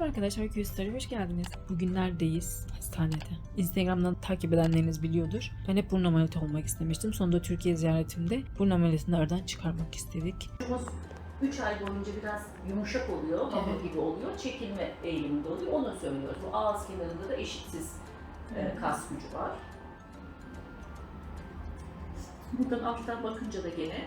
Arkadaşlar Story hoş geldiniz. Bugün neredeyiz? Hastanede. Instagram'dan takip edenleriniz biliyordur. Ben hep burun ameliyatı olmak istemiştim. Sonunda Türkiye ziyaretimde burun ameliyatını aradan çıkarmak istedik. 3 ay boyunca biraz yumuşak oluyor, hamur Evet. gibi oluyor, çekilme eğiliminde oluyor. Onu söylüyoruz. Bu ağız kenarında da eşitsiz e, kas gücü var. Buradan alttan bakınca da gene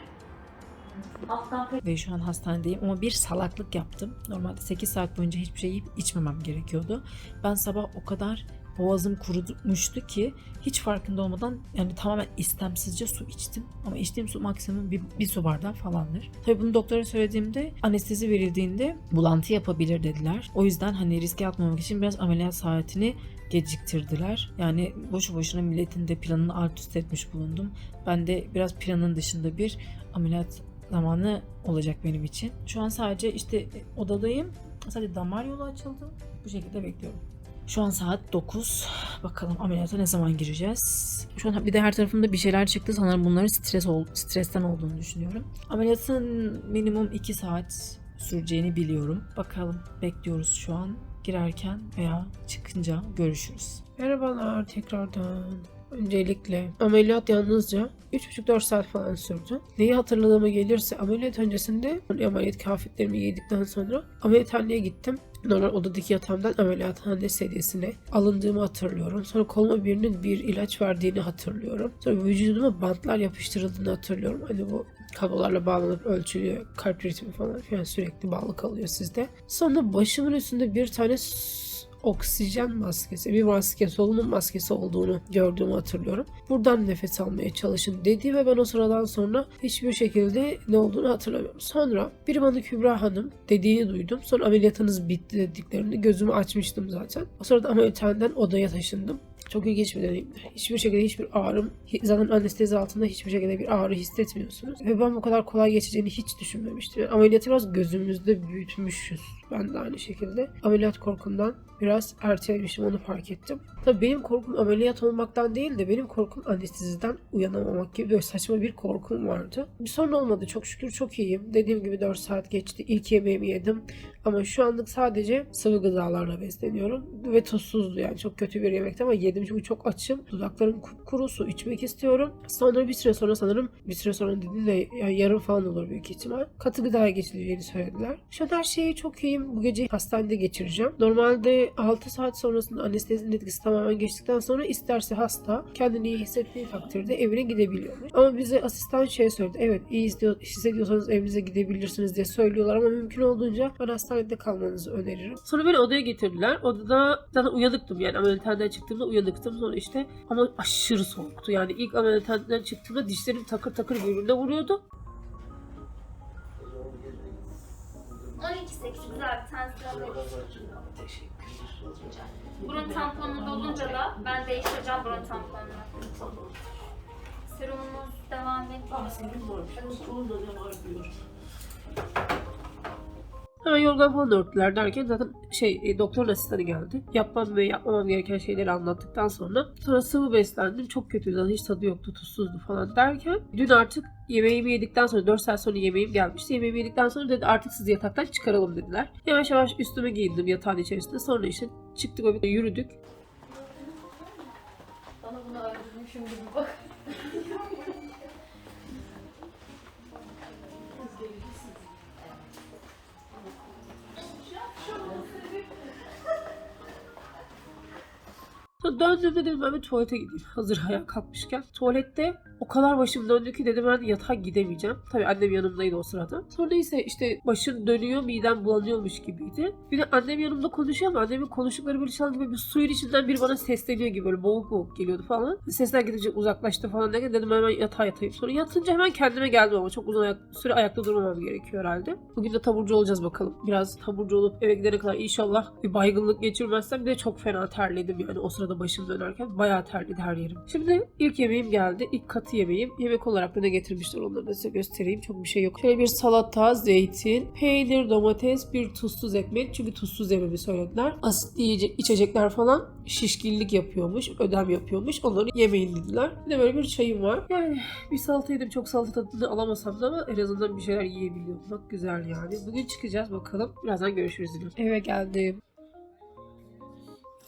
Ve şu an hastanedeyim ama bir salaklık yaptım. Normalde 8 saat boyunca hiçbir şey yiyip içmemem gerekiyordu. Ben sabah o kadar boğazım kurumuştu ki hiç farkında olmadan yani tamamen istemsizce su içtim. Ama içtiğim su maksimum bir, bir su bardağı falandır. Tabii bunu doktora söylediğimde anestezi verildiğinde bulantı yapabilir dediler. O yüzden hani riske atmamak için biraz ameliyat saatini geciktirdiler. Yani boşu boşuna milletin de planını alt üst etmiş bulundum. Ben de biraz planın dışında bir ameliyat zamanı olacak benim için. Şu an sadece işte odadayım. Sadece damar yolu açıldı. Bu şekilde bekliyorum. Şu an saat 9. Bakalım ameliyata ne zaman gireceğiz? Şu an bir de her tarafımda bir şeyler çıktı. Sanırım bunların stres ol, stresten olduğunu düşünüyorum. Ameliyatın minimum 2 saat süreceğini biliyorum. Bakalım bekliyoruz şu an. Girerken veya çıkınca görüşürüz. Merhabalar tekrardan. Öncelikle ameliyat yalnızca 3,5-4 saat falan sürdü. Neyi hatırladığıma gelirse ameliyat öncesinde ameliyat kıyafetlerimi giydikten sonra ameliyathaneye gittim. Normal odadaki yatağımdan ameliyathane sedyesine alındığımı hatırlıyorum. Sonra koluma birinin bir ilaç verdiğini hatırlıyorum. Sonra vücuduma bantlar yapıştırıldığını hatırlıyorum. Hani bu kablolarla bağlanıp ölçülüyor. Kalp ritmi falan filan sürekli bağlı kalıyor sizde. Sonra başımın üstünde bir tane oksijen maskesi, bir maske, solunum maskesi olduğunu gördüğümü hatırlıyorum. Buradan nefes almaya çalışın dedi ve ben o sıradan sonra hiçbir şekilde ne olduğunu hatırlamıyorum. Sonra biri bana Kübra Hanım dediğini duydum. Sonra ameliyatınız bitti dediklerinde gözümü açmıştım zaten. O sırada ameliyathaneden odaya taşındım. Çok ilginç bir deneyimdi. Hiçbir şekilde hiçbir ağrım, zaten anestezi altında hiçbir şekilde bir ağrı hissetmiyorsunuz. Ve ben bu kadar kolay geçeceğini hiç düşünmemiştim. Yani ameliyatı biraz gözümüzde büyütmüşüz. Ben de aynı şekilde. Ameliyat korkumdan biraz ertelemişim onu fark ettim. Tabii benim korkum ameliyat olmaktan değil de benim korkum anesteziden uyanamamak gibi böyle saçma bir korkum vardı. Bir sorun olmadı çok şükür çok iyiyim. Dediğim gibi 4 saat geçti. İlk yemeğimi yedim. Ama şu anlık sadece sıvı gıdalarla besleniyorum. Ve tuzsuzdu yani çok kötü bir yemekti ama yedim çünkü çok açım. Dudaklarım kupkuru su içmek istiyorum. Sonra bir süre sonra sanırım bir süre sonra dediğim de yani yarın falan olur büyük ihtimal. Katı gıdaya geçileceğini söylediler. Şu her şeyi çok iyiyim. Bu gece hastanede geçireceğim. Normalde 6 saat sonrasında anestezinin etkisi tamamen geçtikten sonra isterse hasta kendini iyi hissettiği takdirde evine gidebiliyormuş. Ama bize asistan şey söyledi. Evet iyi hissediyor- hissediyorsanız evinize gidebilirsiniz diye söylüyorlar ama mümkün olduğunca ben hastanede kalmanızı öneririm. Sonra beni odaya getirdiler. Odada zaten uyanıktım yani ameliyathaneden çıktığımda uyanıktım. Sonra işte ama aşırı soğuktu. Yani ilk ameliyathaneden çıktığımda dişlerim takır takır birbirine vuruyordu. 12 güzel bir tansiyon Burun tamponu dolunca da ben değiştireceğim burun tamponunu. Serumumuz devam ediyor. Hemen yorgan falan örttüler derken zaten şey e, doktorun asistanı geldi. Yapmam ve yapmamam gereken şeyleri anlattıktan sonra sonra sıvı beslendim. Çok kötüydü. zaten Hiç tadı yoktu. Tuzsuzdu falan derken dün artık yemeğimi yedikten sonra 4 saat sonra yemeğim gelmişti. Yemeğimi yedikten sonra dedi artık sizi yataktan çıkaralım dediler. Yavaş yavaş üstüme giyindim yatağın içerisinde. Sonra işte çıktık ve yürüdük. Bana bunu öldürmüşüm gibi bak. Sonra dedim ben bir tuvalete gideyim. Hazır ayağa kalkmışken. Tuvalette o kadar başım döndü ki dedim ben yatağa gidemeyeceğim. Tabii annem yanımdaydı o sırada. Sonra neyse işte başım dönüyor midem bulanıyormuş gibiydi. Bir de annem yanımda konuşuyor ama annemin konuştukları böyle çalan gibi bir suyun içinden biri bana sesleniyor gibi böyle boğuk boğuk geliyordu falan. Sesler gidince uzaklaştı falan derken dedim hemen yatağa yatayım. Sonra yatınca hemen kendime geldim ama çok uzun ayak, süre ayakta durmamam gerekiyor herhalde. Bugün de taburcu olacağız bakalım. Biraz taburcu olup eve gidene kadar inşallah bir baygınlık geçirmezsem bir de çok fena terledim yani o sırada başım dönerken bayağı terledi her yerim. Şimdi ilk yemeğim geldi. İlk katı yemeğim. Yemek olarak da ne getirmişler onları da size göstereyim. Çok bir şey yok. Şöyle bir salata, zeytin, peynir, domates, bir tuzsuz ekmek. Çünkü tuzsuz yememi söylediler. Asitli yiyecek, içecekler falan şişkinlik yapıyormuş, ödem yapıyormuş. Onları yemeyin dediler. Bir de böyle bir çayım var. Yani bir salata yedim. Çok salata tadını alamasam da ama en azından bir şeyler yiyebiliyorum. Bak güzel yani. Bugün çıkacağız bakalım. Birazdan görüşürüz yine. Eve geldim.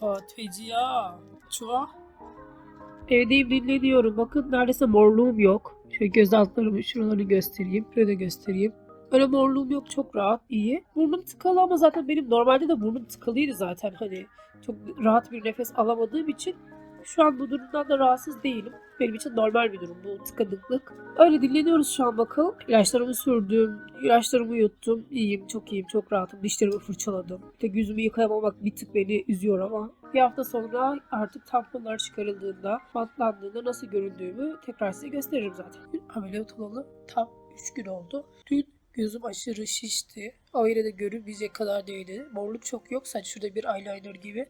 Oha feci ya. Çuva. Evdeyim dinleniyorum. Bakın neredeyse morluğum yok. Şöyle göz altlarımı şuralarını göstereyim. Şurada da göstereyim. Öyle morluğum yok. Çok rahat, iyi. Burnum tıkalı ama zaten benim normalde de burnum tıkalıydı zaten. Hani çok rahat bir nefes alamadığım için şu an bu durumdan da rahatsız değilim. Benim için normal bir durum bu tıkanıklık. Öyle dinleniyoruz şu an bakalım. İlaçlarımı sürdüm, ilaçlarımı yuttum. İyiyim, çok iyiyim, çok rahatım. Dişlerimi fırçaladım. Tek yüzümü yıkayamamak bir tık beni üzüyor ama. Bir hafta sonra artık tamponlar çıkarıldığında, bantlandığında nasıl göründüğümü tekrar size gösteririm zaten. Dün ameliyat olalı tam 3 gün oldu. Dün gözüm aşırı şişti. Ama yine de görünmeyecek kadar değildi. Morluk çok yok. Sadece şurada bir eyeliner gibi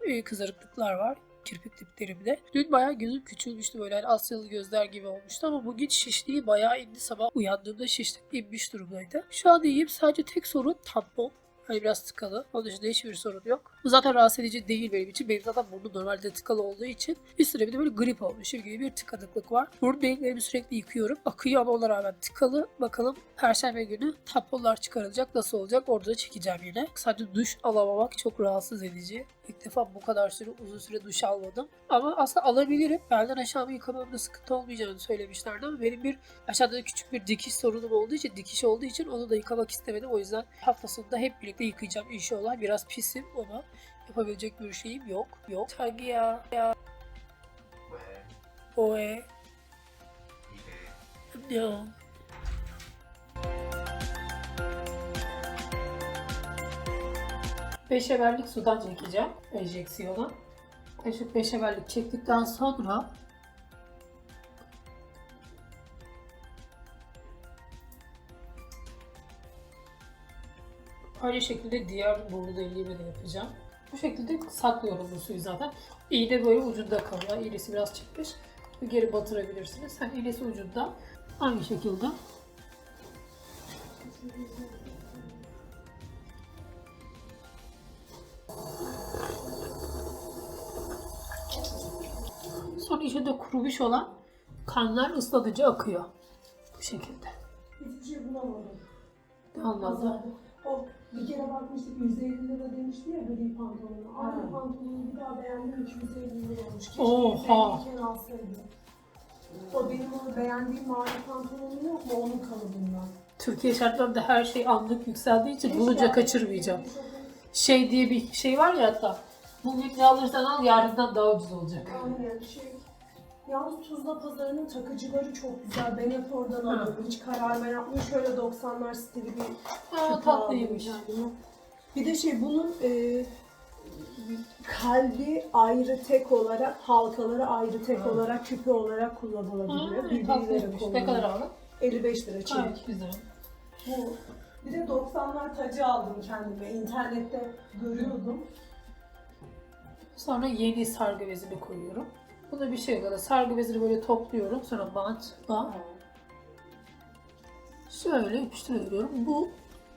e, kızarıklıklar var kirpik diplerimde. Dün bayağı gözüm küçülmüştü böyle hani Asyalı gözler gibi olmuştu ama bugün şişliği bayağı indi. Sabah uyandığımda şişlik inmiş durumdaydı. Şu an iyiyim. Sadece tek sorun tampon. Hani biraz tıkalı. Onun dışında hiçbir sorun yok. Bu zaten rahatsız edici değil benim için. Benim zaten burnum normalde tıkalı olduğu için bir süre bir de böyle grip olmuşum gibi bir tıkanıklık var. Burun deliklerimi sürekli yıkıyorum. Akıyor ama ona rağmen tıkalı. Bakalım Perşembe günü tamponlar çıkarılacak. Nasıl olacak? Orada da çekeceğim yine. Sadece duş alamamak çok rahatsız edici. İlk defa bu kadar süre uzun süre duş almadım. Ama aslında alabilirim. Belden aşağımı yıkamamda sıkıntı olmayacağını söylemişlerdi ama benim bir aşağıda da küçük bir dikiş sorunum olduğu için, dikiş olduğu için onu da yıkamak istemedim. O yüzden haftasında hep birlikte yıkayacağım inşallah. Biraz pisim ama yapabilecek bir şeyim yok. Yok. Tangi ya. ya. 왜 Oe. 이 래 No. Beşemerlik sudan çekeceğim enjeksiyonu. Eşit beşemerlik çektikten sonra aynı şekilde diğer burnu deliğimi de yapacağım. Bu şekilde saklıyorum bu suyu zaten. İğne böyle ucunda kalıyor. İğnesi biraz çıkmış. Geri batırabilirsiniz. Sen iğnesi ucunda aynı şekilde İçinde kurumuş olan kanlar ıslatıcı akıyor. Bu şekilde. Hiçbir şey bulamadım. Anlamda? O bir kere bakmıştık 150 lira demişti ya gri pantolonu. Aynı pantolonu bir daha beğendim 250 lira olmuş. Keşke Oha. 150 iken alsaydım. O benim o beğendiğim mavi pantolonum yok mu onun kalıbından. Türkiye şartlarında her şey anlık yükseldiği için bulunca kaçırmayacağım. Şey diye bir şey var ya hatta. Bugün ne alırsan al yarından daha ucuz olacak. Aynen şey. Yalnız Tuzla pazarının takıcıları çok güzel. Ben hep oradan Ha. alıyorum. Hiç karar vermedim. Şöyle 90'lar stili bir küpe tatlıymış. aldım kendime. Bir de şey bunun e, kalbi ayrı tek olarak, halkaları ayrı tek Ha. olarak, küpe olarak kullanılabiliyor. Birbiriyle tatlıymış. Ne kadar kullanılıyor. aldın? 55 lira çelik. Gayet güzel. Bu. Bir de 90'lar tacı aldım kendime. İnternette görüyordum. Sonra yeni sargı bezini koyuyorum. Bunda bir şey yok. Sargı bezini böyle topluyorum. Sonra bantla şöyle yapıştırıyorum. Bu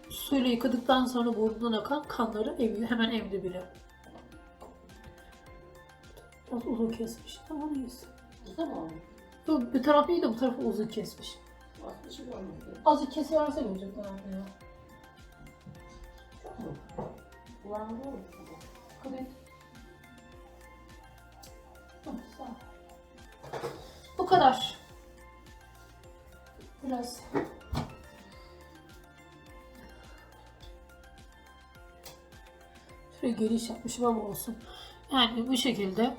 suyla yıkadıktan sonra burnundan akan kanları emiyor. Hemen emdi bile. Biraz uzun kesmiş ama neyse. Tamam. Yok, bir taraf iyi de bu tarafı uzun kesmiş. Şey olmadı. Azıcık kesiverse olacak daha ya. Kulağında olur. Evet. Bu kadar. Biraz şöyle geniş yapmışım ama olsun. Yani bu şekilde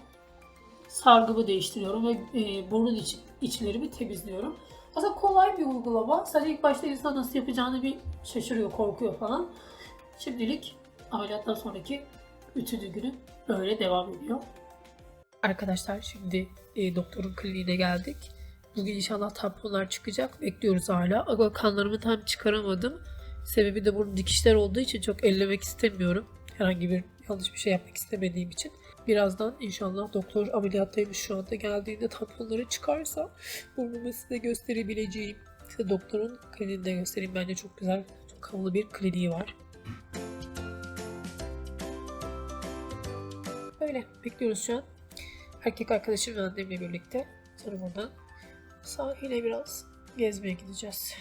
sargımı değiştiriyorum ve e, burun iç, içlerimi temizliyorum. Aslında kolay bir uygulama. Sadece ilk başta insan nasıl yapacağını bir şaşırıyor, korkuyor falan. Şimdilik ameliyattan sonraki üçüncü günü böyle devam ediyor. Arkadaşlar şimdi e, doktorun kliniğine geldik. Bugün inşallah tamponlar çıkacak. Bekliyoruz hala. Ama kanlarımı tam çıkaramadım. Sebebi de bunun dikişler olduğu için çok ellemek istemiyorum. Herhangi bir yanlış bir şey yapmak istemediğim için. Birazdan inşallah doktor ameliyattaymış şu anda geldiğinde tamponları çıkarsa burnumu size gösterebileceğim. Size doktorun kliniğinde göstereyim. Bence çok güzel, çok havalı bir kliniği var. Böyle bekliyoruz şu an. Erkek arkadaşım ve annemle birlikte. Buradan sahile biraz gezmeye gideceğiz.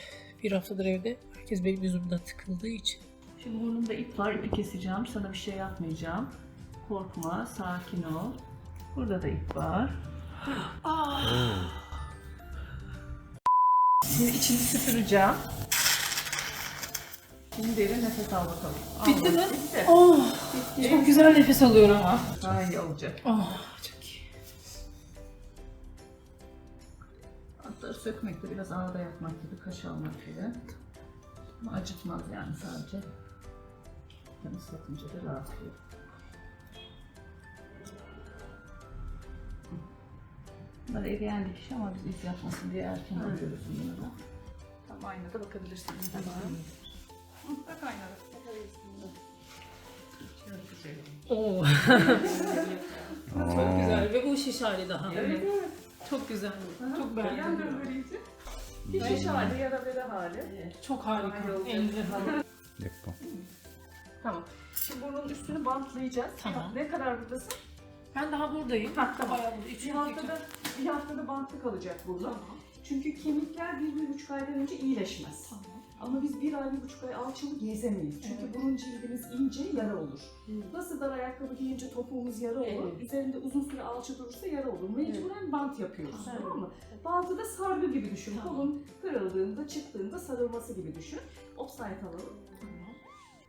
Bir haftadır evde. Herkes benim yüzümden tıkıldığı için. Şimdi burnumda ip var, ipi keseceğim. Sana bir şey yapmayacağım. korkma, sakin ol. Burada da ip var. Şimdi içini süpüreceğim. Şimdi derin nefes al bakalım. Al Bitti mi? Bitti. Oh, çok güzel nefes alıyorum ama. Daha iyi olacak. Oh, çok sökmek de biraz ağda yapmak gibi, kaş almak gibi. Ama acıtmaz yani sadece. Yani ıslatınca da rahatlıyor. Bunlar eriyen dikiş ama biz iz yapmasın diye erken alıyoruz bunları. Tam aynada bakabilirsin. Tamam. Bak aynada. Oo. çok güzel ve bu şiş hali daha. Evet, evet. Çok güzel. Çok Yan beğendim. döndürücü. Bir şiş hali ya da bere hali. Çok harika. Oldu. Elinize sağlık. Yapma. Tamam. Şimdi burnun üstünü bantlayacağız. Tamam. Ne kadar buradasın? Ben daha buradayım. Ha, tamam. Bayağı burada. Bir haftada, bir haftada bantlı kalacak burada. Çünkü kemikler bir, bir buçuk aydan önce iyileşmez. Tamam. Ama biz bir ay, bir buçuk ay alçılı gezemeyiz. Çünkü burun cildimiz ince, yara olur. Nasıl dar ayakkabı giyince topuğumuz yara olur. Evet. Üzerinde uzun süre alçı durursa yara olur. Mecburen bant yapıyoruz. Evet. Tamam mı? Bantı da sargı gibi düşün. Tamam. Kolun kırıldığında, çıktığında sarılması gibi düşün. Offside alalım. Tamam.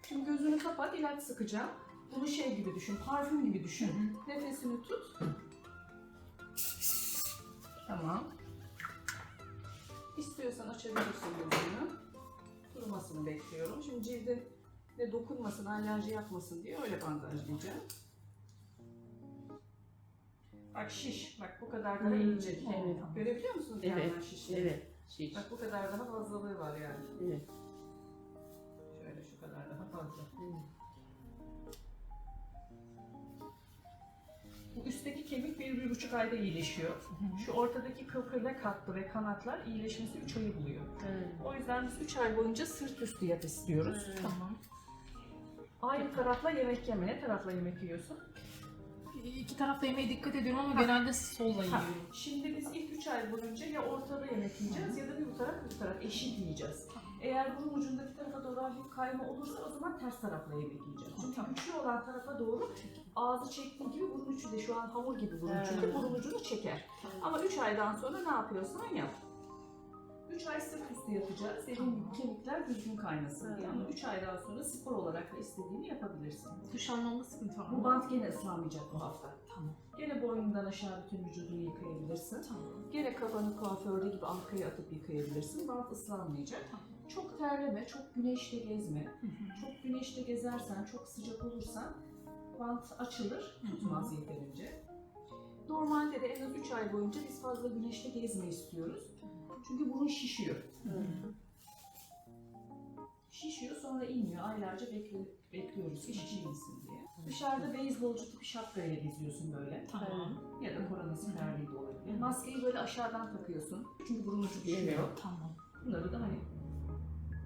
Şimdi gözünü kapat, ilaç sıkacağım. Bunu şey gibi düşün, parfüm gibi düşün. Nefesini tut. Tamam. İstiyorsan açabilirsin gözünü. Kurumasını bekliyorum. Şimdi cildin de dokunmasın, alerji yapmasın diye öyle bandajlayacağım. Bak şiş, bak bu kadar daha inecek. evet. Görebiliyor musunuz Evet, yandan şişi? Evet. Şiş. Bak bu kadar daha fazlalığı var yani. Evet. Şöyle şu kadar daha fazla. Bu üstteki kemik bir, bir buçuk ayda iyileşiyor. Şu ortadaki kılkırlak hattı ve kanatlar iyileşmesi 3 ayı buluyor. O yüzden biz 3 ay boyunca sırt üstü yat istiyoruz. Tamam. Aynı tarafla yemek yeme. Ne tarafla yemek yiyorsun? İki tarafta yemeğe dikkat ediyorum ama genelde solla Ha, yiyorum. Şimdi biz ilk 3 ay boyunca ya ortada yemek yiyeceğiz ya da bir bu taraf bir bu taraf eşit yiyeceğiz. Eğer burun ucundaki tarafa doğru hafif kayma olursa o zaman ters tarafla yemek yiyeceğiz. Çünkü Tamam. güçlü olan tarafa doğru ağzı çektiği gibi burun ucu de şu an hamur gibi burun Evet. çünkü burun ucunu çeker. Ama 3 aydan sonra ne yapıyorsan yap. 3 ay sırt üstü yapacağız. Dediğim gibi kemikler düzgün kaynasın diye. Ama 3 aydan sonra spor olarak da istediğini yapabilirsin. Duş almamda sıkıntı var Bu mı? bant gene ıslanmayacak bu hafta. Tamam. Gene boynundan aşağı bütün vücudunu yıkayabilirsin. Tamam. Gene kafanı kuaförde gibi arkaya atıp yıkayabilirsin. Bant ıslanmayacak. Çok terleme, çok güneşte gezme. Çok güneşte gezersen, çok sıcak olursan bant açılır, tutmaz yeterince. Normalde de en az 3 ay boyunca biz fazla güneşte gezme istiyoruz. Çünkü burun şişiyor. Şişiyor sonra inmiyor. Aylarca bekle, bekliyoruz ki şişirmesin diye. Dışarıda beyzbolcu tipi şapkayla geziyorsun böyle. Tamam. Ya da korona siperliği de olabilir. Maskeyi böyle aşağıdan takıyorsun. Çünkü burun ucu düşüyor. Tamam. Bunları da hani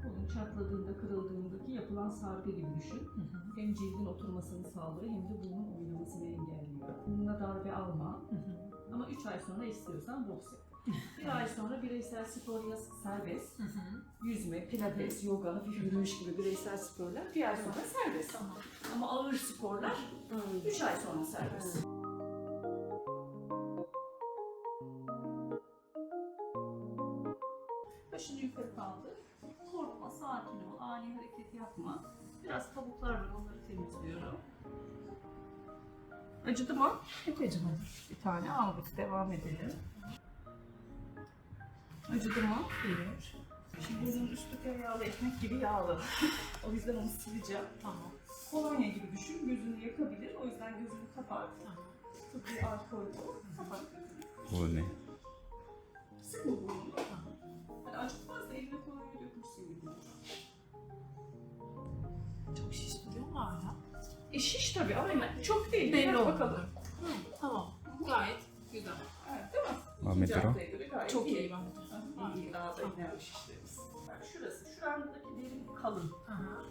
kolun çatladığında, kırıldığındaki yapılan sargı gibi düşün. Hı hı. Hem cildin oturmasını sağlıyor hem de burnun oynamasını engelliyor. Burnuna darbe alma. Hı hı. Ama 3 ay sonra istiyorsan boks yap. Bir ay sonra bireysel spor ya serbest. Hı hı. Yüzme, pilates, yoga, hafif yürüyüş gibi bireysel sporlar bir ay sonra serbest. Tamam. Ama ağır sporlar 3 ay sonra serbest. Başını yukarı kaldır. Korkma, sakin ol, ani hareket yapma. Biraz kabuklar var, onları temizliyorum. Acıdı mı? Çok acımadı. Bir tane aldık, devam edelim. Acıdı mı? Bir. Şimdi bunun üstü tereyağlı ekmek gibi yağlı. o yüzden onu sileceğim. Tamam. Kolonya gibi düşün, gözünü yakabilir. O yüzden gözünü kapat. Tamam. Tıbbi alkol bu. Kapat gözünü. Bu ne? Sıkma burnunu. Hani acıtmaz da eline kolonya dökülsün gibi. Çok şiş duruyor mu hala? E şiş tabii ama çok değil. Belli oldu. bakalım. Hı, tamam. Gayet güzel. Evet değil mi? Ahmet göre gayet Çok iyi İyi, daha da iner şişlerimiz. Bak şurası, şurandaki derin kalın. Aha.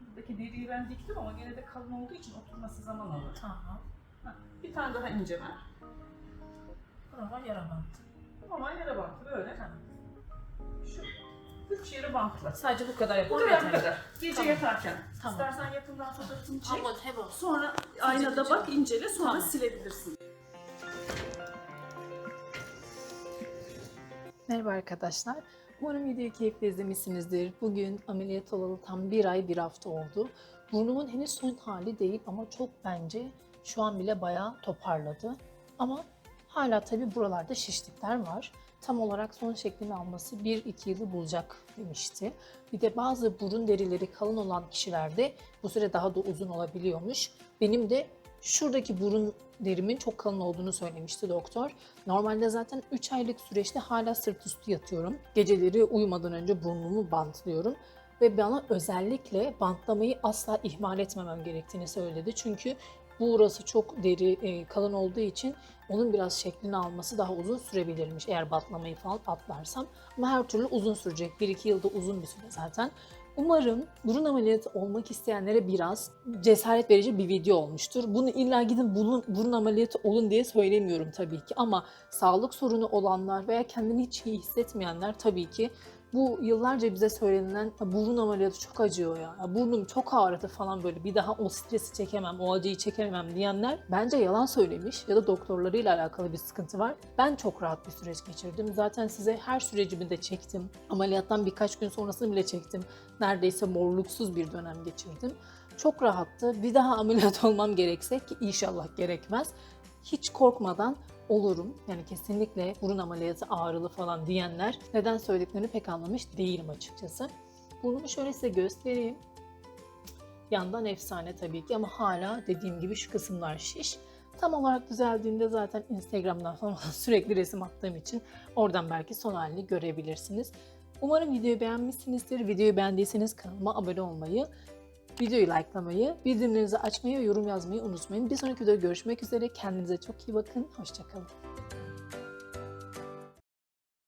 Buradaki deriyi ben diktim ama gene de kalın olduğu için oturması zaman alır. Tamam. Bir tane daha ince ver. Burama yara bantı. Ama yere baktı böyle. Tamam. Şu. Üç yeri bantla. Sadece bu kadar Bu yapalım. kadar bu kadar. Gece Tamam. yatarken. Tamam. İstersen yakından fotoğrafını çek. Ama. Sonra aynada bak incele sonra Tamam. silebilirsin. Merhaba arkadaşlar. Umarım videoyu keyifle izlemişsinizdir. Bugün ameliyat olalı tam bir ay bir hafta oldu. Burnumun henüz son hali değil ama çok bence şu an bile bayağı toparladı. Ama hala tabi buralarda şişlikler var. Tam olarak son şeklini alması 1-2 yılı bulacak demişti. Bir de bazı burun derileri kalın olan kişilerde bu süre daha da uzun olabiliyormuş. Benim de şuradaki burun derimin çok kalın olduğunu söylemişti doktor. Normalde zaten 3 aylık süreçte hala sırt üstü yatıyorum. Geceleri uyumadan önce burnumu bantlıyorum. Ve bana özellikle bantlamayı asla ihmal etmemem gerektiğini söyledi. Çünkü burası çok deri e, kalın olduğu için onun biraz şeklini alması daha uzun sürebilirmiş eğer bantlamayı falan atlarsam. Ama her türlü uzun sürecek. 1-2 yılda uzun bir süre zaten. Umarım burun ameliyatı olmak isteyenlere biraz cesaret verici bir video olmuştur. Bunu illa gidin burun, burun ameliyatı olun diye söylemiyorum tabii ki ama sağlık sorunu olanlar veya kendini hiç iyi hissetmeyenler tabii ki bu yıllarca bize söylenilen "Ya burun ameliyatı çok acıyor ya, ya burnum çok ağrıdı falan böyle bir daha o stresi çekemem, o acıyı çekemem diyenler bence yalan söylemiş ya da doktorlarıyla alakalı bir sıkıntı var. Ben çok rahat bir süreç geçirdim. Zaten size her sürecimi de çektim. Ameliyattan birkaç gün sonrasını bile çektim. Neredeyse morluksuz bir dönem geçirdim. Çok rahattı. Bir daha ameliyat olmam gerekse ki inşallah gerekmez. Hiç korkmadan olurum. Yani kesinlikle burun ameliyatı ağrılı falan diyenler neden söylediklerini pek anlamış değilim açıkçası. Burnumu şöyle size göstereyim. Yandan efsane tabii ki ama hala dediğim gibi şu kısımlar şiş. Tam olarak düzeldiğinde zaten Instagram'dan falan sürekli resim attığım için oradan belki son halini görebilirsiniz. Umarım videoyu beğenmişsinizdir. Videoyu beğendiyseniz kanalıma abone olmayı, videoyu likelamayı, bildirimlerinizi açmayı ve yorum yazmayı unutmayın. Bir sonraki videoda görüşmek üzere. Kendinize çok iyi bakın. Hoşçakalın.